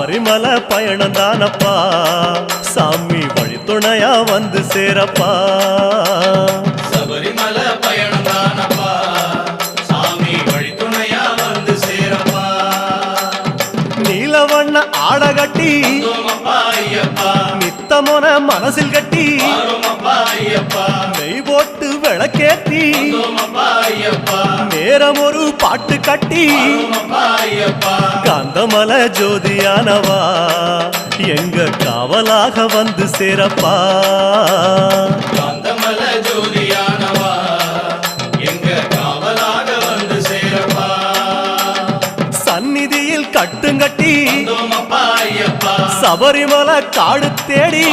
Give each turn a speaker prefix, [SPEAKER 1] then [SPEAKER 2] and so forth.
[SPEAKER 1] சபரிமலை பயணம் தானப்பா. சாமி வழித்துணையா வந்து சேரப்பா.
[SPEAKER 2] சபரிமலை பயணம் தானப்பா. சாமி வழித்துணையா வந்து சேரப்பா.
[SPEAKER 1] நீலவண்ண ஆட கட்டி நித்தமொன மனசில் கட்டி நெய் போட்டு விளக்கேத்தி நேரம் ஒரு பாட்டு கட்டி காந்தமல ஜோதியானவா? எங்க காவலாக வந்து சேரப்பா?
[SPEAKER 2] காந்தமல ஜோதியானவா? எங்க காவலாக வந்து சேரப்பா?
[SPEAKER 1] சந்நிதியில் கட்டுங்கட்டி. சபரிமலை காடு தேடி.